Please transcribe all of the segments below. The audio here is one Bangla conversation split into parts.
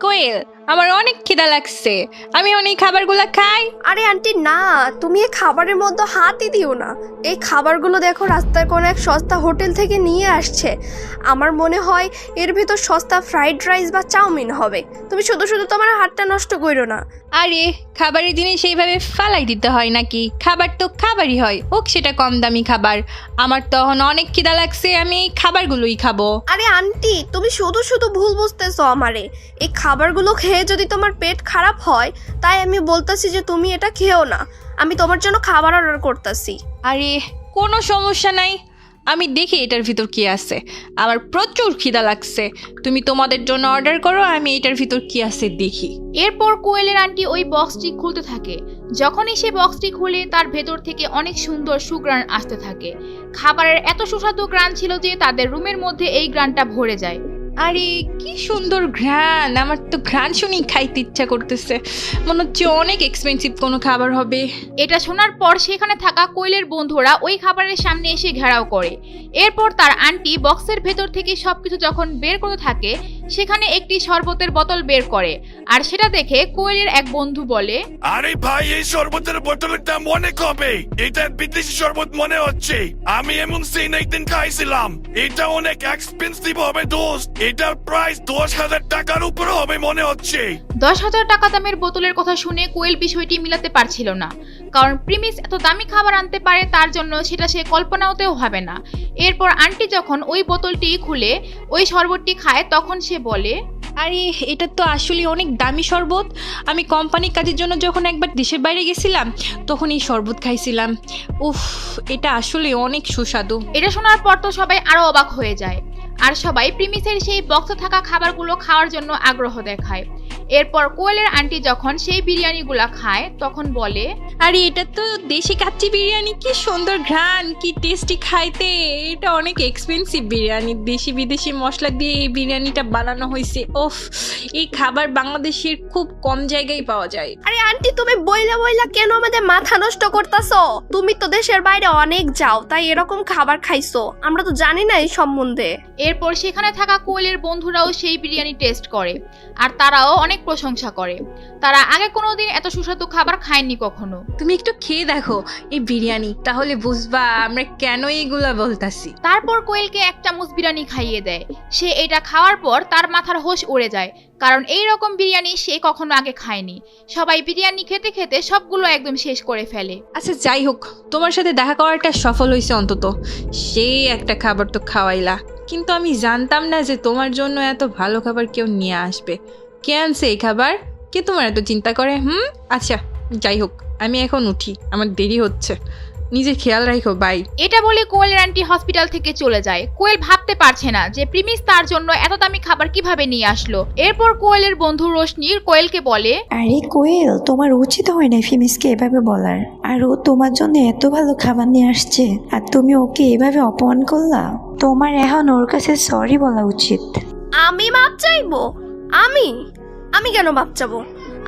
কোয়েল আমার অনেক খিদা লাগছে। আমি অনেক খাবারগুলো খাই। আরে আন্টি না তুমি এই খাবারের মধ্যে হাতই দিও না। এই খাবারগুলো দেখো রাস্তার কোনো এক সস্তা হোটেল থেকে নিয়ে আসছে। আমার মনে হয় এর ভিতর সস্তা ফ্রাইড রাইস বা চাউমিন হবে। তুমি শুধু শুধু তোমার হাতটা নষ্ট করো না। আরে খাবারের জিনিস এইভাবে ফালাই দিতে হয় নাকি? খাবার তো খাবারই হয় হোক সেটা কম দামি খাবার। আমার তখন অনেক খিদা লাগছে আমি এই খাবারগুলোই খাব। আরে আন্টি তুমি শুধু শুধু ভুল বুঝতেছো আমারে। এই খাবারগুলো খেয়ে যদি তোমার পেট খারাপ হয় তাই আমি বলতাছি যে তুমি এটা খেও না। আমি তোমার জন্য খাবার অর্ডার করতেছি। আরে কোনো সমস্যা নাই। আমি দেখি এটার ভিতর কি আছে। আমার প্রচুর খিদা লাগছে। তুমি তোমাদের জন্য অর্ডার করো আমি এটার ভিতর কি আছে দেখি। এরপর কোয়েলের আন্টি ওই বক্সটি খুলতে থাকে। যখনই সে বক্সটি খুলে তার ভেতর থেকে অনেক সুন্দর সুগ্রাণ আসতে থাকে। খাবারের এত সুস্বাদু গ্রান ছিল যে তাদের রুমের মধ্যে এই গ্রানটা ভরে যায়। আরে, কি সুন্দর ঘ্রাণ। আমার তো ঘ্রাণ শুনেই খাইতে ইচ্ছা করতেছে। মনে হচ্ছে অনেক এক্সপেন্সিভ কোনো খাবার হবে। এটা শোনার পর সেখানে থাকা কোয়েলের বন্ধুরা ওই খাবারের সামনে এসে ঘেরাও করে। এরপর তার আন্টি বক্সের ভেতর থেকে সবকিছু যখন বের করে থাকে সেখানে একটি শরবতের বোতল বের করে। আর সেটা দেখে কোয়েলের এক বন্ধু বলে আরে ভাই এই শরবতের বোতলের দাম অনেক হবে। এটা বিদেশি শরবত মনে হচ্ছে। আমি এমন সিন একদিন খাইছিলাম। এটা অনেক এক্সপেন্সিভ হবে দোস্ত। এটার প্রাইস দশ হাজার টাকার উপরে হবে মনে হচ্ছে। দশ হাজার টাকা দামের বোতলের কথা শুনে কোয়েল বিষয়টি মিলাতে পারছিল না। কারণ প্রিমিস এত দামি খাবার আনতে পারে তার জন্য সেটা সে কল্পনাওতেও হবে না। এরপর আন্টি যখন ওই বোতলটি খুলে ওই শরবতটি খায় তখন সে বলে, আরে, এটা তো আসলে অনেক দামি শরবত। আমি কোম্পানির কাজের জন্য যখন একবার দেশের বাইরে গেছিলাম, তখন এই শরবত খাইছিলাম। উফ, এটা আসলে অনেক সুস্বাদু। এটা শোনার পর তো সবাই আরও অবাক হয়ে যায়। আর সবাই প্রিমিসের সেই বক্স থাকা খাবারগুলো খাওয়ার জন্য আগ্রহ দেখায়। এরপর কোয়েলের আন্টি যখন সেই বিরিয়ানিগুলো খায় তখন বলে আরে এটা তো দেশি কাচ্চি বিরিয়ানি কি সুন্দর ঘ্রাণ কি টেস্টি খাইতে। এটা অনেক এক্সপেন্সিভ বিরিয়ানি দেশি বিদেশি মশলা দিয়ে এই বিরিয়ানিটা বানানো হয়েছে। ওফ এই খাবার বাংলাদেশের খুব কম জায়গায় পাওয়া যায়। আরে আন্টি তুমি বইলা বইলা কেন আমাদের মাথা নষ্ট করতাছো? তুমি তো দেশের বাইরে অনেক যাও তাই এরকম খাবার খাইছো। আমরা তো জানি না এই সম্বন্ধে। এরপর সেখানে থাকা কোয়েলের বন্ধুরাও সেই বিরিয়ানি টেস্ট করে। আর তারাও অনেক প্রশংসা করে। তারা আগে কোনোদিন এত সুস্বাদু খাবার খায়নি কখনো। তুমি একটু খেয়ে দেখো এই বিরিয়ানি তাহলে বুঝবা আমরা কেন এইগুলা বলতাছি। তারপর কোয়েলকে এক চামচ বিরিয়ানি খাইয়ে দেয়। সে এটা খাওয়ার পর তার মাথার হোশ উড়ে যায় কারণ এই রকম বিরিয়ানি সে কখনো আগে খায়নি। সবাই বিরিয়ানি খেতে খেতে সবগুলো একদম শেষ করে ফেলে। আচ্ছা যাই হোক তোমার সাথে দেখা করাটা সফল হয়েছে অন্তত। সেই একটা খাবার তো খাওয়াইলা। কিন্তু আমি জানতাম না যে তোমার জন্য এত ভালো খাবার কেউ নিয়ে আসবে। কে আনছে এই খাবার? কে তোমার এত চিন্তা করে হুম? আচ্ছা যাই হোক আমি এখন উঠি আমার দেরি হচ্ছে। নিজের খেয়াল রাখো বাই। এটা বলে কোয়েলের আন্টি হসপিটাল থেকে চলে যায়। কোয়েল ভাবতে পারছে না যে প্রিমিস তার জন্য এত দামি খাবার কীভাবে নিয়ে আসলো। এরপর কোয়েলের বন্ধু রোশনি কোয়েলকে বলে আরে কোয়েল তোমার উচিত হয় না ফিমিসকে এভাবে বলার। আর ও তোমার জন্য এত ভালো খাবার নিয়ে আসছে আর তুমি ওকে এভাবে অপমান করলা? তোমার এখন ওর কাছে সরি বলা উচিত। আমি মাপ চাইব? আমি? আমি কেন বাপ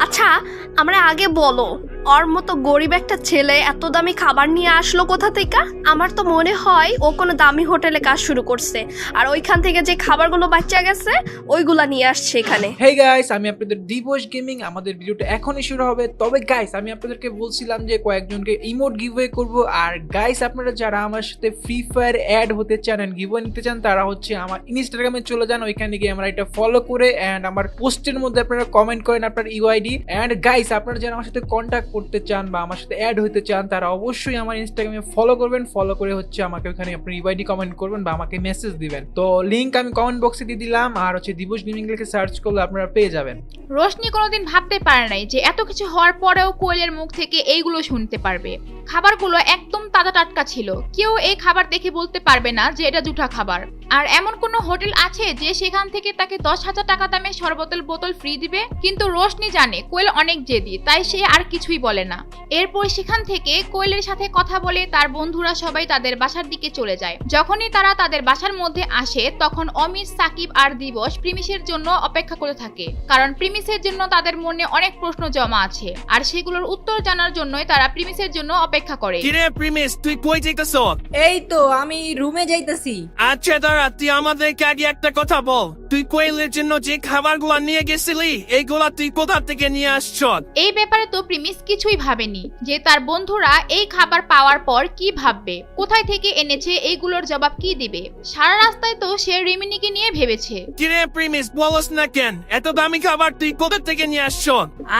আচ্ছা আমরা আগে বলো। ওর মতো গরিব একটা ছেলে এত দামি খাবার নিয়ে আসলো কোথা থেকে? আমার তো মনে হয় ও কোনো দামি হোটেলে কাজ শুরু করছে। আর ওইখান থেকে যে খাবারগুলো বাচ্চা গেছে, ওইগুলা নিয়ে আসছে এখানে। হেই গাইস আমি আপনাদের দিবস গেমিং আমাদের ভিডিওটা এখনই শুরু হবে। তবে গাইস আমি আপনাদেরকে বলছিলাম যে কয়েকজনকে ইমোট গিভওয়ে করব। আর গাইস আপনারা যারা আমার সাথে ফ্রি ফায়ার অ্যাড হতে চান এন্ড গিভওয়ে নিতে চান, তারা হচ্ছে আমার ইনস্টাগ্রামে চলে যান। ওইখানে গিয়ে আমরা এটা ফলো করে এন্ড আমার পোস্টের মধ্যে আপনারা কমেন্ট করেন আপনার ইউআইডি এন্ড গাইস আপনারা যারা আমার সাথে কন্ট্যাক্ট করতে চান বা আমার সাথে অ্যাড হতে চান, তারা অবশ্যই আমার ইনস্টাগ্রামে ফলো করবেন। ফলো করে হচ্ছে আমাকে ওখানে আপনার ইউআইডি কমেন্ট করবেন বা আমাকে মেসেজ দিবেন। তো লিঙ্ক আমি কমেন্ট বক্সে দিয়ে দিলাম আর হচ্ছে দিবস গেমিং লিখে সার্চ করলে আপনারা পেয়ে যাবেন। রোশনি কোনোদিন ভাবতে পারে নাই যে এত কিছু হওয়ার পরেও কোয়েলের মুখ থেকে এইগুলো শুনতে পারবে। খাবারগুলো একদম তাজা টাটকা ছিল। কেউ এই খাবার দেখে বলতে পারবে না যে এটা জুঠা খাবার। আর এমন কোনো হোটেল আছে যে সেখান থেকে তাকে দশ হাজার টাকা দামে সরবতেল বোতল ফ্রি দিবে? কিন্তু রোশনি জানে কোয়েল অনেক জেদি, তাই সে আর কিছুই বলে না। এরপর সেখান থেকে কোয়েলের সাথে কথা বলে তার বন্ধুরা সবাই তাদের বাসার দিকে চলে যায়। যখনই তারা তাদের বাসার মধ্যে আসে তখন অমিত সাকিব আর দিবস প্রিমিসের জন্য অপেক্ষা করে থাকে। কারণ প্রিমিসের জন্য তাদের মনে অনেক প্রশ্ন জমা আছে। আর সেগুলোর উত্তর জানার জন্যই তারা প্রিমিসের জন্য অপেক্ষা করে। কিরে প্রিমিস তুই কই যাইতেছ? এই তো আমি রুমে যাইতেছি। আচ্ছা দাঁড়া তুই আমাদেরকে আগে একটা কথা বল। তুই কোয়েলের জন্য যে খাবারগুলো নিয়ে গেছিলি এইগুলা তুই কোথা থেকে নিয়ে আসছ? এই ব্যাপারে তো প্রিমিস কিছুই ভাবেনি যে তার বন্ধুরা এই খাবার পাওয়ার পর কি ভাববে কোথায় থেকে এনেছে এইগুলোর জবাব কি দিবে। সারা রাস্তায় তো সে রিমিনিকে নিয়ে ভেবেছে। কিরে প্রিমিস বলস না কেন এত দামি খাবার তুই কোথা থেকে নিয়ে আসছ?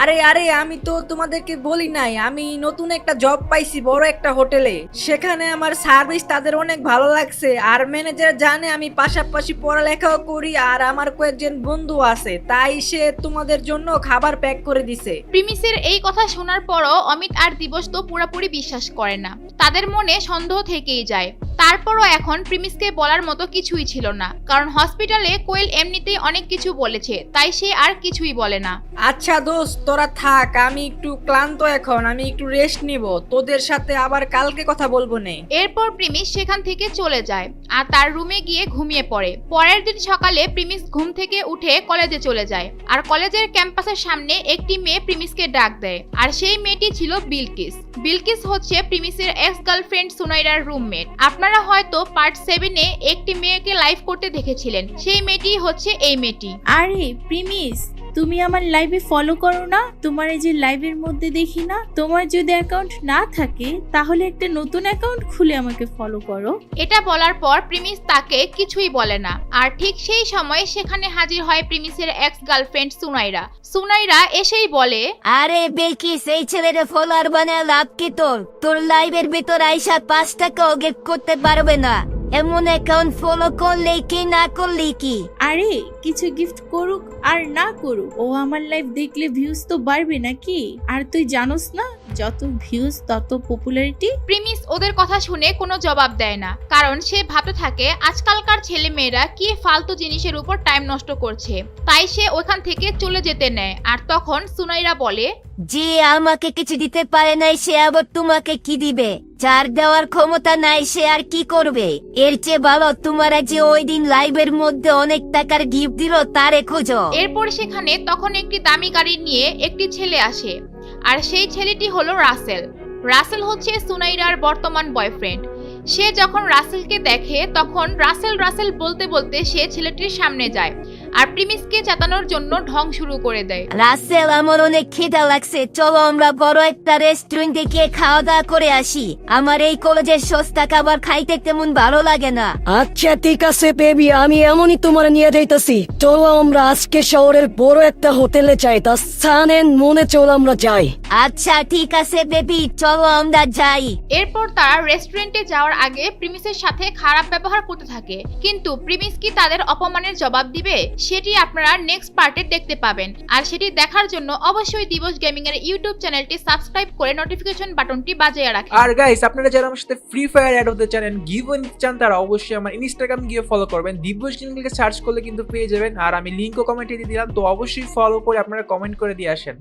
আরে আরে আমি তো তোমাদেরকে বলি নাই আমি নতুন একটা জব পাইছি বড় একটা হোটেলে। সেখানে আমার সার্ভিস তাদের অনেক ভালো লাগছে আর ম্যানেজার জানে আমি পাশাপাশি পড়ালেখাও করি আর আমার কয়েকজন বন্ধু আছে তাই সে তোমাদের জন্য খাবার প্যাক করে দিছে। প্রিমিসের এই কথা শোনার পরও অমিত আর দিবস তো পুরোপুরি বিশ্বাস করে না। তাদের মনে সন্দেহ থেকেই যায়। তারপরও এখন প্রিমিসকে বলার মতো কিছুই ছিল না। কারণ হসপিটালে কোয়েল এমনিতেই অনেক কিছু বলেছে তাই সে আর কিছুই বলে না। আচ্ছা দোস্ত তোরা থাক আমি একটু ক্লান্ত এখন আমি একটু রেস্ট নিব। তোদের সাথে আবার কালকে কথা বলব নে। এরপর প্রিমিস সেখান থেকে চলে যায় আর তার রুমে গিয়ে ঘুমিয়ে পড়ে। পরের দিন সকালে প্রিমিস ঘুম থেকে উঠে কলেজে চলে যায়। আর কলেজের ক্যাম্পাসের সামনে একটি মেয়ে প্রিমিসকে ডাক দেয়। আর সেই মেয়েটি ছিল বিলকিস। বিলকিস হচ্ছে প্রিমিসের এক্স গার্লফ্রেন্ড সুনাইরার রুমমেট আপনারা হয়তো পার্ট সেভেনে একটি মেয়েকে লাইভ করতে দেখেছিলেন। সেই মেয়েটি হচ্ছে এই মেয়েটি। আরে, প্রিমিস! তুমি আমার লাইভে ফলো করো না তোমার এই যে লাইভের মধ্যে দেখি না তোমার যদি অ্যাকাউন্ট না থাকে তাহলে একটা নতুন অ্যাকাউন্ট খুলে আমাকে ফলো করো। এটা বলার পর প্রিমিস তাকে কিছুই বলে না। আর ঠিক সেই সময় সেখানে হাজির হয় প্রিমিসের এক্স গার্লফ্রেন্ড সুনাইরা। সুনাইরা এসেই বলে আরে বেকিস এই ছেলের ফলোয়ার বানায় লাভ কি তোর? তোর লাইভের ভিতর আইসা পাঁচ টাকাও গেট করতে পারবে না। এমন অ্যাকাউন্ট ফলো করলে কি না করলে কি? আরে কিছু গিফট করুক আর না করুক ও আমার লাইফ দেখলে ভিউজ তো বাড়বে নাকি? আর তুই জানোস না যত ভিউজ তত পপুলারিটি প্রিমিস ওদের কথা শুনে কোনো জবাব দেয় না কারণ সে ভাবতে থাকে আজকালকার ছেলে মেয়েরা কি ফালতু জিনিসের উপর টাইম নষ্ট করছে। তাই সে ওখান থেকে চলে যেতে নেয় আর তখন সুনাইরা বলে যে আমাকে কিছু দিতে পারে নাই, সে আবার তোমাকে কি দিবে? যার দেওয়ার ক্ষমতা নাই, সে আর কি করবে? এর চেয়ে ভালো তোমার যে ওই দিন লাইভের মধ্যে অনেক টাকার গিফট দিল, তারে খোঁজো। এরপর সেখানে তখন একটি দামি গাড়ি নিয়ে একটি ছেলে আসে। আর সেই ছেলেটি হলো রাসেল। রাসেল হচ্ছে সুনাইরার বর্তমান বয়ফ্রেন্ড। সে যখন রাসেলকে দেখে, তখন রাসেল রাসেল বলতে বলতে সে ছেলেটির সামনে যায়। আর প্রিমিসকে চেতানোর জন্য ঢং শুরু করে দেয়। রাসেল আমার অনেক খিদা লাগছে। চলো আমরা বড় একটা রেস্টুরেন্টে গিয়ে খাওয়া দাওয়া করে আসি। আমার এই কলেজের সস্তা খাবার খাইতে তেমন ভালো লাগে না। আচ্ছা ঠিক আছে বেবি আমি এমনই তোমার নিয়ে যাইতেছি। চলো আমরা আজকে শহরের বড় একটা হোটেলে যাই। তা সানেন মনে চলো আমরা যাই। আচ্ছা ঠিক আছে বেবি চলো আমরা যাই। এরপর তারা রেস্টুরেন্টে যাওয়ার আগে প্রিমিসের সাথে খারাপ ব্যবহার করতে থাকে। কিন্তু প্রিমিস কি তাদের অপমানের জবাব দিবে? সেটি আপনারা নেক্সট পার্টে দেখতে পাবেন। আর সেটি দেখার জন্য অবশ্যই দিবস গেমিং এর ইউটিউব চ্যানেলটি সাবস্ক্রাইব করে নোটিফিকেশন বাটনটি বাজিয়ে রাখেন। আর গাইস আপনারা যারা আমার সাথে ফ্রি ফায়ার অ্যাড হতে চান গিভ চান, তারা অবশ্যই আমার ইনস্টাগ্রাম গিয়ে ফলো করবেন। দিবস গেমিং সার্চ করলে কিন্তু পেয়ে যাবেন। আর আমি লিঙ্কও কমেন্টে দিয়ে দিলাম, তো অবশ্যই ফলো করে আপনারা কমেন্ট করে দিয়ে আসেন।